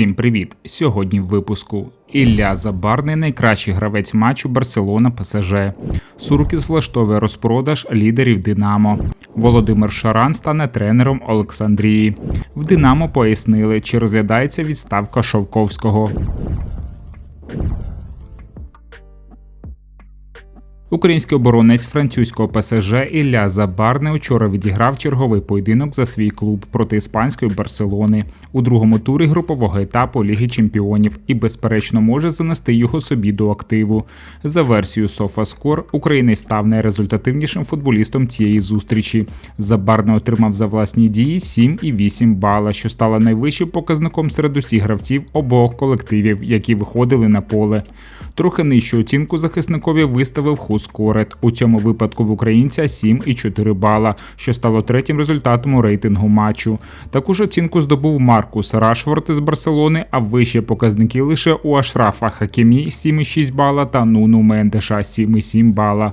Всім привіт! Сьогодні в випуску Ілля Забарний найкращий гравець матчу Барселона ПСЖ. Суркіс влаштовує розпродаж лідерів Динамо. Володимир Шаран стане тренером Олександрії. В Динамо пояснили, чи розглядається відставка Шовковського. Український оборонець французького ПСЖ Ілля Забарне вчора відіграв черговий поєдинок за свій клуб проти іспанської Барселони у другому турі групового етапу Ліги Чемпіонів і, безперечно, може занести його собі до активу. За версією SofaScore, українець став найрезультативнішим футболістом цієї зустрічі. Забарне отримав за власні дії 7,8 бала, що стало найвищим показником серед усіх гравців обох колективів, які виходили на поле. Трохи нижчу оцінку захисникові виставив Хускорет. У цьому випадку в українця 7,4 бала, що стало третім результатом у рейтингу матчу. Таку ж оцінку здобув Маркус Рашфорд з Барселони, а вищі показники лише у Ашрафа Хакімі 7,6 бала та Нуну Мендеша 7,7 бала.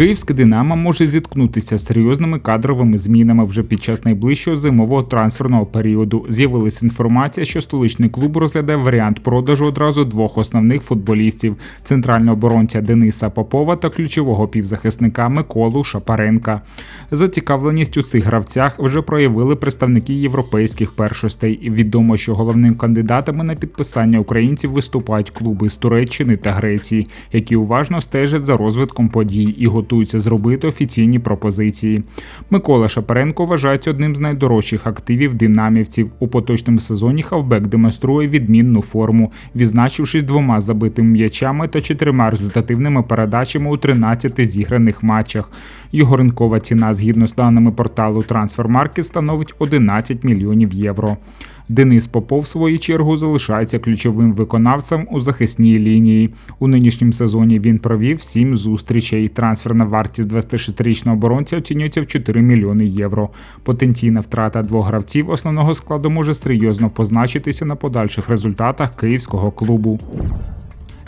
Київське Динамо може зіткнутися з серйозними кадровими змінами вже під час найближчого зимового трансферного періоду. З'явилася інформація, що столичний клуб розглядає варіант продажу одразу двох основних футболістів: центрального оборонця Дениса Попова та ключового півзахисника Миколу Шапаренка. Зацікавленість у цих гравцях вже проявили представники європейських першостей. Відомо, що головним кандидатами на підписання українців виступають клуби з Туреччини та Греції, які уважно стежать за розвитком подій і готуються зробити офіційні пропозиції. Микола Шапаренко вважається одним з найдорожчих активів динамівців. У поточному сезоні хавбек демонструє відмінну форму, відзначившись двома забитими м'ячами та чотирма результативними передачами у 13 зіграних матчах. Його ринкова ціна згідно з даними порталу Transfermarket становить 11 мільйонів євро. Денис Попов, в свою чергу, залишається ключовим виконавцем у захисній лінії. У нинішньому сезоні він провів сім зустрічей. Трансферна вартість 26-річного оборонця оцінюється в 4 мільйони євро. Потенційна втрата двох гравців основного складу може серйозно позначитися на подальших результатах київського клубу.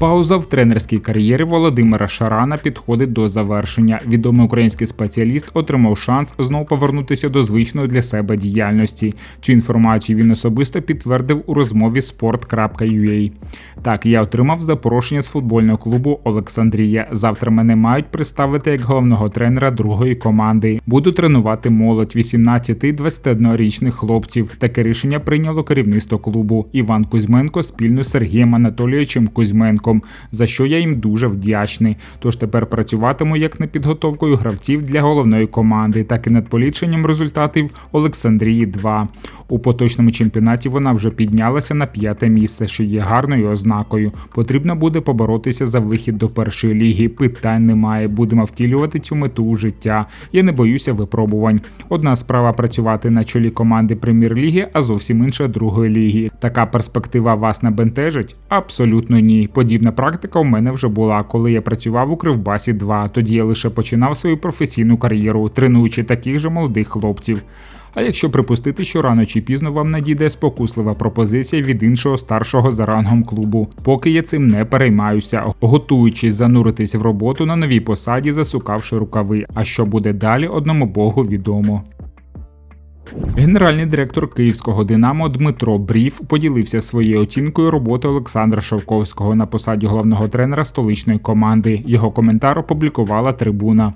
Пауза в тренерській кар'єрі Володимира Шарана підходить до завершення. Відомий український спеціаліст отримав шанс знову повернутися до звичної для себе діяльності. Цю інформацію він особисто підтвердив у розмові sport.ua. Так, я отримав запрошення з футбольного клубу Олександрія. Завтра мене мають представити як головного тренера другої команди. Буду тренувати молодь 18-21 річних хлопців. Таке рішення прийняло керівництво клубу Іван Кузьменко спільно з Сергієм Анатолійовичем Кузьменко. Кузьменком, за що я їм дуже вдячний. Тож тепер працюватиму як над підготовкою гравців для головної команди, так і над поліченням результатів Олександрії 2. У поточному чемпіонаті вона вже піднялася на п'яте місце, що є гарною ознакою. Потрібно буде поборотися за вихід до першої ліги. Питань немає. Будемо втілювати цю мету у життя. Я не боюся випробувань. Одна справа працювати на чолі команди прем'єр-ліги, а зовсім інша другої ліги. Така перспектива вас не бентежить? Абсолютно ні. Подібна практика у мене вже була, коли я працював у Кривбасі 2. Тоді я лише починав свою професійну кар'єру, тренуючи таких же молодих хлопців. А якщо припустити, що рано чи пізно вам надійде спокуслива пропозиція від іншого старшого за рангом клубу, поки я цим не переймаюся, готуючись зануритись в роботу на новій посаді, засукавши рукави. А що буде далі, одному богу відомо. Генеральний директор київського Динамо Дмитро Брів поділився своєю оцінкою роботи Олександра Шовковського на посаді головного тренера столичної команди. Його коментар опублікувала трибуна.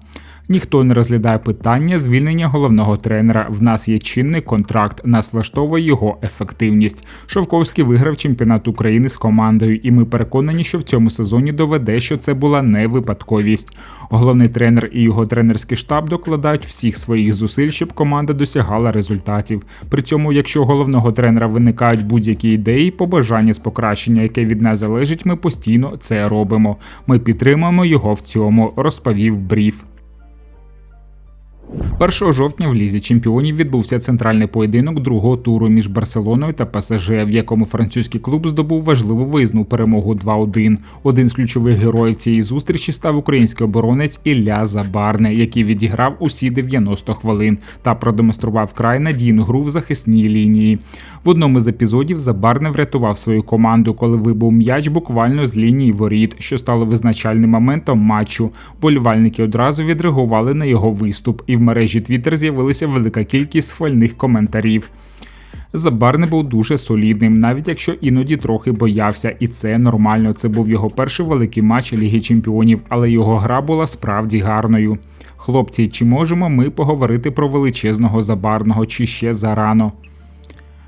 Ніхто не розглядає питання звільнення головного тренера. В нас є чинний контракт, нас влаштовує його ефективність. Шовковський виграв чемпіонат України з командою, і ми переконані, що в цьому сезоні доведе, що це була не випадковість. Головний тренер і його тренерський штаб докладають всіх своїх зусиль, щоб команда досягала результатів. При цьому, якщо у головного тренера виникають будь-які ідеї, побажання з покращення, яке від нас залежить, ми постійно це робимо. Ми підтримуємо його в цьому, розповів Бріф. 1 жовтня в лізі чемпіонів відбувся центральний поєдинок другого туру між Барселоною та ПСЖ, в якому французький клуб здобув важливу виїзну перемогу 2-1. Один з ключових героїв цієї зустрічі став український оборонець Ілля Забарне, який відіграв усі 90 хвилин та продемонстрував край надійну гру в захисній лінії. В одному з епізодів Забарне врятував свою команду, коли вибув м'яч буквально з лінії воріт, що стало визначальним моментом матчу. Болівальники одразу відреагували на його виступ, і в мережі Twitter з'явилася велика кількість схвальних коментарів. Забарне був дуже солідним, навіть якщо іноді трохи боявся, і це нормально. Це був його перший великий матч Ліги Чемпіонів, але його гра була справді гарною. Хлопці, чи можемо ми поговорити про величезного забарного, чи ще зарано?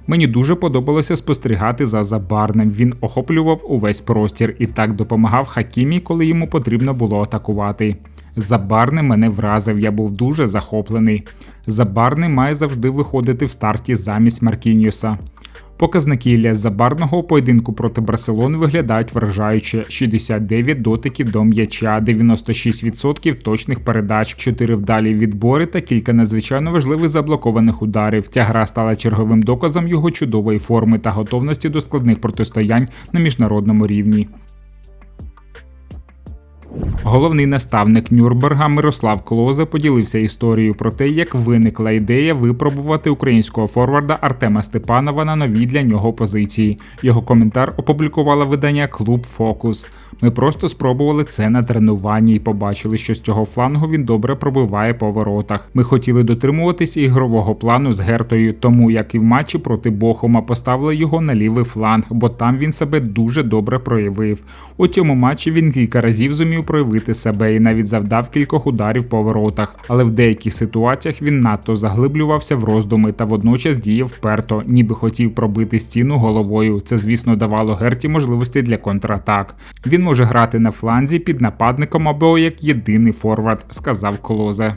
Мені дуже подобалося спостерігати за забарним. Він охоплював увесь простір і так допомагав Хакімі, коли йому потрібно було атакувати. Забарний мене вразив, я був дуже захоплений. Забарний має завжди виходити в старті замість Маркіньоса. Показники Ілля Забарного поєдинку проти Барселони виглядають вражаюче: 69 дотиків до м'яча, 96% точних передач, 4 вдалі відбори та кілька надзвичайно важливих заблокованих ударів. Ця гра стала черговим доказом його чудової форми та готовності до складних протистоянь на міжнародному рівні. Головний наставник Нюрнберга Мирослав Клозе поділився історією про те, як виникла ідея випробувати українського форварда Артема Степанова на новій для нього позиції. Його коментар опублікувало видання Клуб Фокус. Ми просто спробували це на тренуванні і побачили, що з цього флангу він добре пробиває по воротах. Ми хотіли дотримуватися ігрового плану з Гертою, тому як і в матчі проти Бохома поставили його на лівий фланг, бо там він себе дуже добре проявив. У цьому матчі він кілька разів зумів проявити себе і навіть завдав кількох ударів по воротах, але в деяких ситуаціях він надто заглиблювався в роздуми та водночас діяв вперто, ніби хотів пробити стіну головою. Це, звісно, давало Герті можливості для контратак. Він може грати на фланзі під нападником або як єдиний форвард, сказав Клозе.